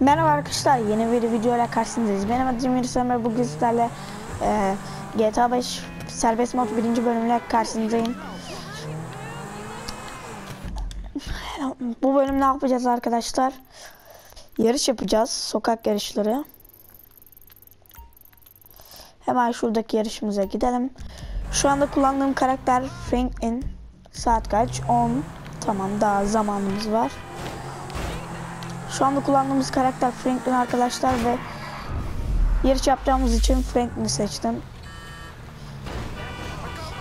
Merhaba arkadaşlar, yeni bir videoyla karşınızdayız. Benim adım Cemil Sömer, bugün sizlerle e, GTA 5 serbest mod birinci bölümüyle karşınızdayım. Bu bölüm ne yapacağız arkadaşlar? Yarış yapacağız, sokak yarışları. Hemen şuradaki yarışımıza gidelim. Şu anda kullandığım karakter Franklin. Saat kaç? 10. Tamam, daha zamanımız var. Şu anda kullandığımız karakter Franklin arkadaşlar ve yarış yapacağımız için Franklin'i seçtim.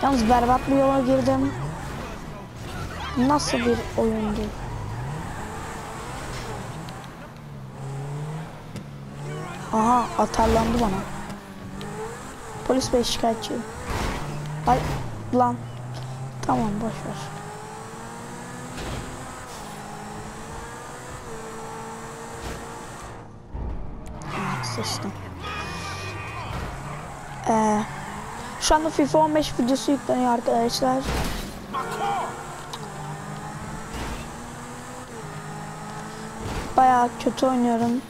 Yalnız berbat bir yola girdim. Nasıl bir oyundu? Aha atarlandı bana. Polis bey şikayetçi. Ay lan. Tamam boş seçtim. Ee, şu anda FIFA 15 videosu yükleniyor arkadaşlar. Bayağı kötü oynuyorum.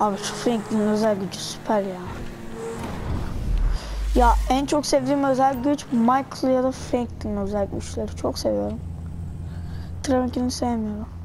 Abi şu Franklin'in özel gücü süper ya. Ya en çok sevdiğim özel güç Michael ya da Franklin'in özel güçleri. Çok seviyorum. Travinkini sevmiyorum.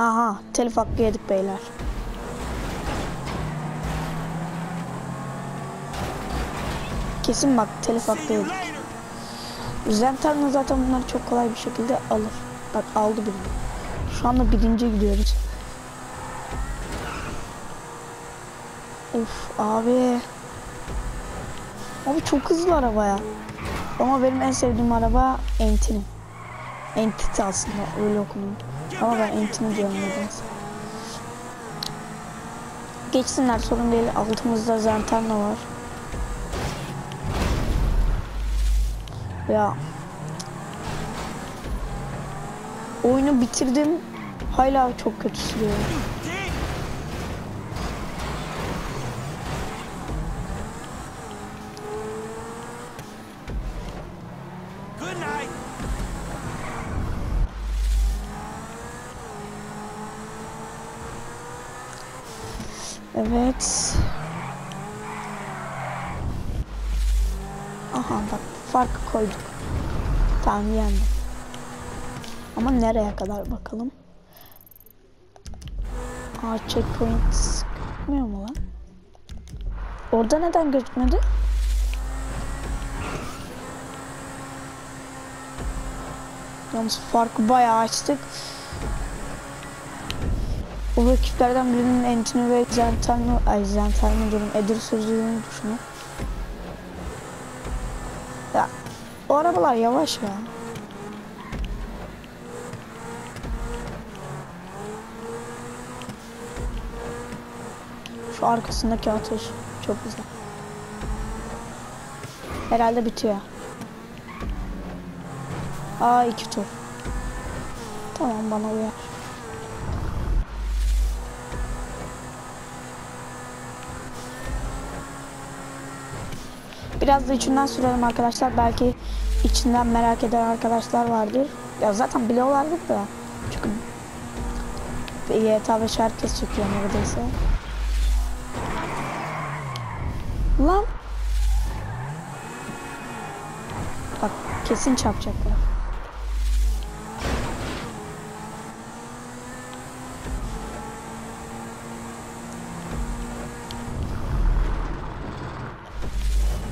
Aha telif hakkı yedik beyler. Kesin bak telif hakkı yedik. Zentarna zaten bunları çok kolay bir şekilde alır. Bak aldı bile. Şu anda birinci gidiyoruz. Of abi. Abi çok hızlı araba ya. Ama benim en sevdiğim araba Entity. Entity aslında öyle okunuyor. Ama ben Entity diyorum nedense. Geçsinler sorun değil. Altımızda Zentarna var. Ya. Oyunu bitirdim. Hala çok kötü sürüyor. Evet. Aha bak farkı koyduk. Tamam yendim. Ama nereye kadar bakalım. Aa checkpoint gözükmüyor mu lan? Orada neden gözükmedi? Yalnız farkı bayağı açtık. O rakiplerden birinin Entini ve Zentarno, ay Zentarno diyorum, Edir sözlüğünü düşünün. Ya, o arabalar yavaş ya. Şu arkasındaki ateş çok güzel. Herhalde bitiyor. Aa iki tur. Tamam bana uyar. Biraz da içinden sürelim arkadaşlar. Belki içinden merak eden arkadaşlar vardır. Ya zaten biliyorlardır da. Çünkü GTA 5 herkes çekiyor neredeyse. Lan. Bak kesin çarpacaklar.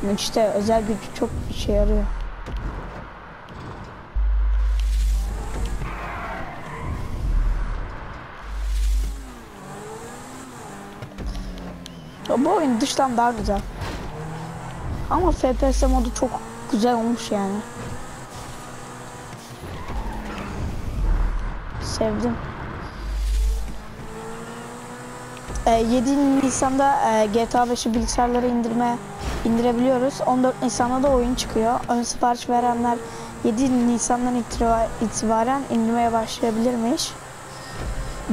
etmek özel güç çok işe yarıyor. Ya bu oyun dıştan daha güzel. Ama FPS modu çok güzel olmuş yani. Sevdim. Ee, 7 Nisan'da e, GTA 5'i bilgisayarlara indirme indirebiliyoruz. 14 Nisan'da da oyun çıkıyor. Ön sipariş verenler 7 Nisan'dan itibaren indirmeye başlayabilirmiş.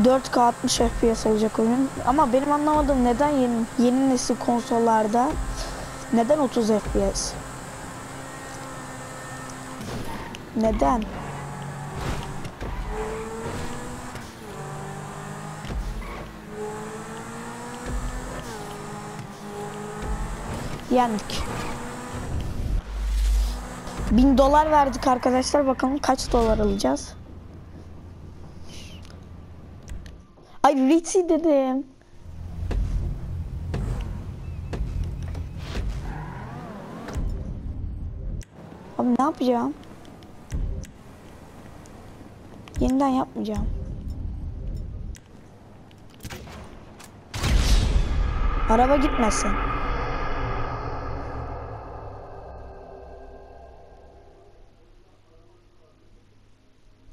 4K 60 FPS olacak oyun. Ama benim anlamadığım neden yeni, yeni nesil konsollarda neden 30 FPS? Neden? Yendik. 1000 dolar verdik arkadaşlar. Bakalım kaç dolar alacağız. Ay Ritzy dedim. Abi ne yapacağım? Yeniden yapmayacağım. Araba gitmesin.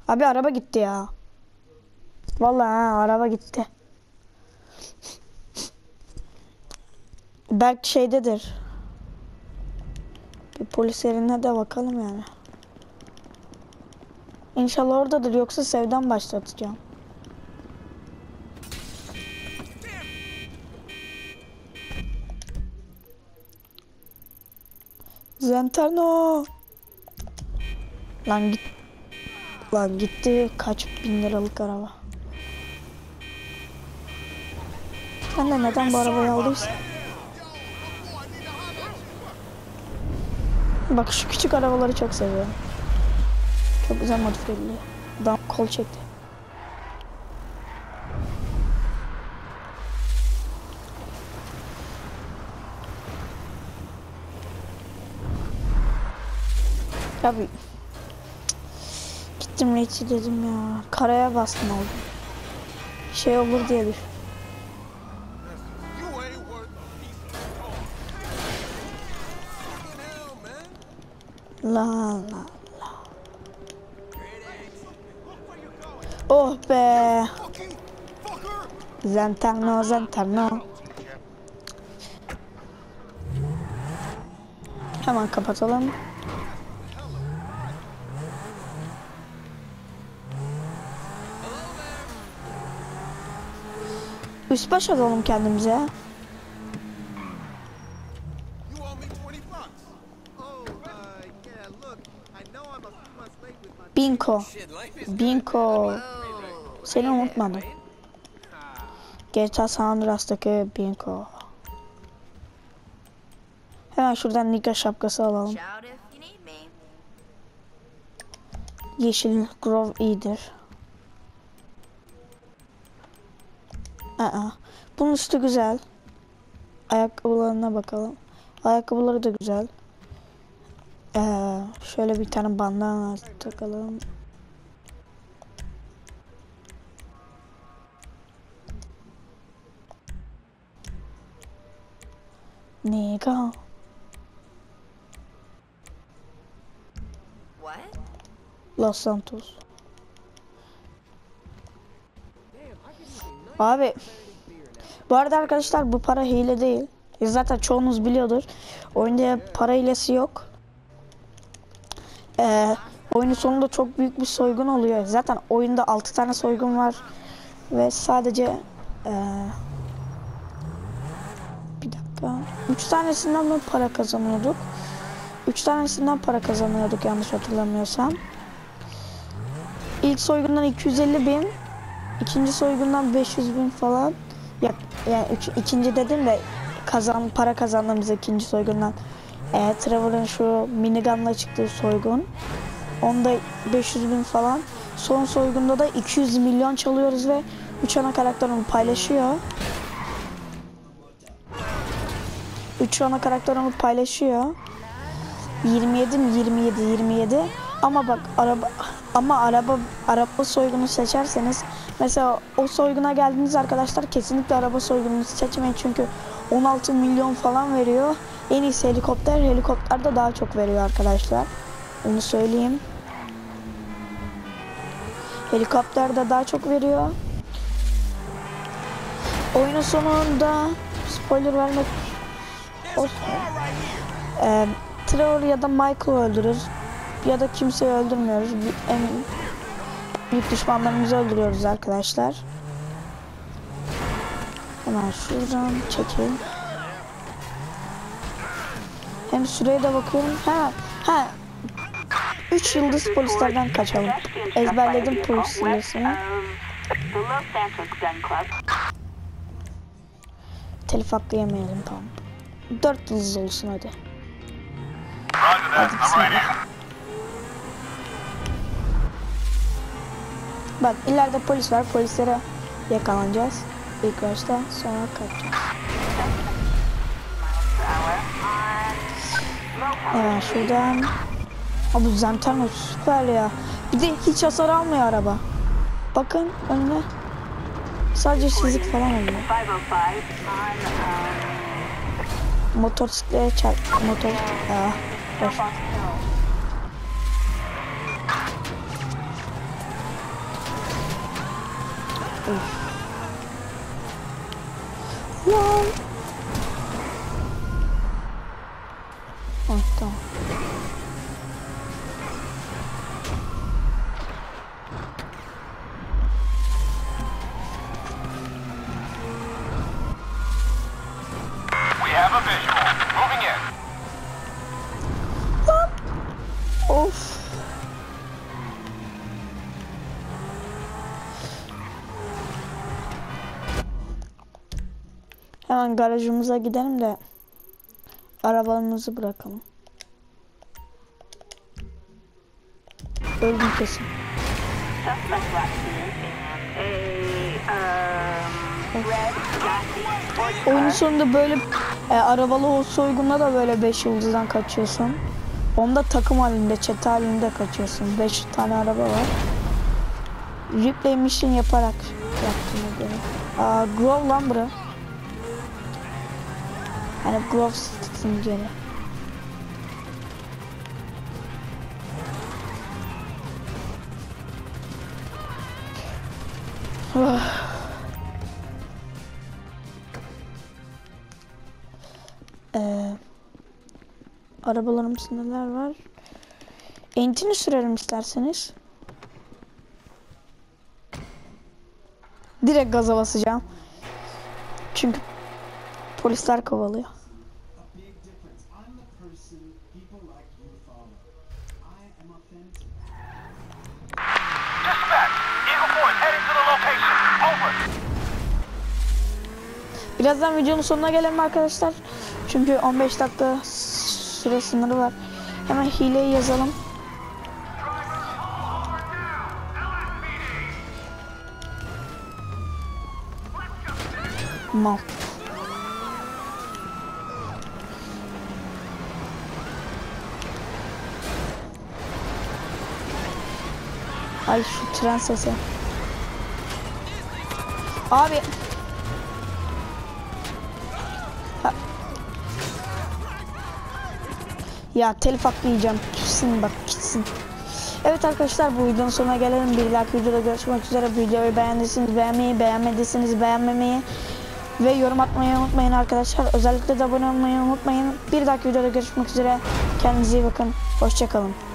Abi araba gitti ya. Vallahi ha, araba gitti. Belki şeydedir. Bir polis yerine de bakalım yani. İnşallah oradadır yoksa sevdan başlatacağım. Zenterno. Lan git. Lan gitti kaç bin liralık araba. Sen de neden bu arabayı aldıysan. Bak şu küçük arabaları çok seviyorum. Çok güzel modifiye. Adam kol çekti. Abi gittim Rachel dedim ya. Karaya bastım oldu. Şey olur diye man. La la la. Oh be. Zenterno, Zenterno. Hemen kapatalım. Months late with my Binko. Binko. Seni unutmadım. GTA San Andreas'taki Binko. Hemen şuradan Nika şapkası alalım. Yeşil Grove iyidir. Aa, bunun üstü güzel. Ayakkabılarına bakalım. Ayakkabıları da güzel. Ee, şöyle bir tane bandana takalım. Nigga. What? Los Santos. Abi bu arada arkadaşlar bu para hile değil. Zaten çoğunuz biliyordur. Oyunda para hilesi yok. Ee, oyunun sonunda çok büyük bir soygun oluyor. Zaten oyunda 6 tane soygun var. Ve sadece ee, bir dakika. 3 tanesinden mi para kazanıyorduk? 3 tanesinden para kazanıyorduk yanlış hatırlamıyorsam. İlk soygundan 250 bin, ikinci soygundan 500 bin falan. Ya, yani üç, ikinci dedim de kazan para kazandığımız ikinci soygundan. E, Trevor'ın şu minigunla çıktığı soygun. Onda 500 bin falan. Son soygunda da 200 milyon çalıyoruz ve üç ana karakter onu paylaşıyor. Üç ana karakter onu paylaşıyor. 27 mi 27 27 ama bak araba ama araba araba soygunu seçerseniz mesela o soyguna geldiğiniz arkadaşlar kesinlikle araba soygununu seçmeyin çünkü 16 milyon falan veriyor. En iyisi helikopter helikopter de daha çok veriyor arkadaşlar. Onu söyleyeyim. Helikopter de daha çok veriyor. Oyunun sonunda spoiler vermek olsun. Ee, Trevor ya da Michael öldürür. Ya da kimseyi öldürmüyoruz. En büyük düşmanlarımızı öldürüyoruz arkadaşlar. Hemen şuradan çekelim. Hem süreye de bakıyorum. Ha, ha. 3 yıldız polislerden kaçalım. Ezberledim polis sırasını. Telif hakkı yemeyelim tamam. 4 yıldız olsun hadi. Hadi bismillah. Bak ileride polis var. Polislere yakalanacağız. İlk başta sonra kaçacağız. Hemen şuradan. Abi Zentarno süper ya. Bir de hiç hasar almıyor araba. Bakın önüne. Sadece çizik falan oluyor. 505 on Motosiklete çarp. Motor. Aa, boş. う、わーあった。Hemen garajımıza gidelim de arabalarımızı bırakalım. Öldüm kesin. Oyunun sonunda böyle e, arabalı o soygunda da böyle 5 yıldızdan kaçıyorsun. Onda takım halinde, çete halinde kaçıyorsun. 5 tane araba var. Replay mission yaparak yaptım. Aa, Grove lan bura. Hani Grove City'sin geri. Ee, arabalarımızda neler var? Entini sürelim isterseniz. Direkt gaza basacağım. Çünkü polisler kovalıyor. Birazdan videonun sonuna gelelim arkadaşlar. Çünkü 15 dakika süre sınırı var. Hemen hileyi yazalım. Mal. Ay şu tren sesi. Abi Ya telif hakkı yiyeceğim. Gitsin bak gitsin. Evet arkadaşlar bu videonun sonuna gelelim. Bir dahaki videoda görüşmek üzere. Videoyu beğendiyseniz beğenmeyi, beğenmediyseniz beğenmemeyi ve yorum atmayı unutmayın arkadaşlar. Özellikle de abone olmayı unutmayın. Bir dahaki videoda görüşmek üzere. Kendinize iyi bakın. Hoşçakalın.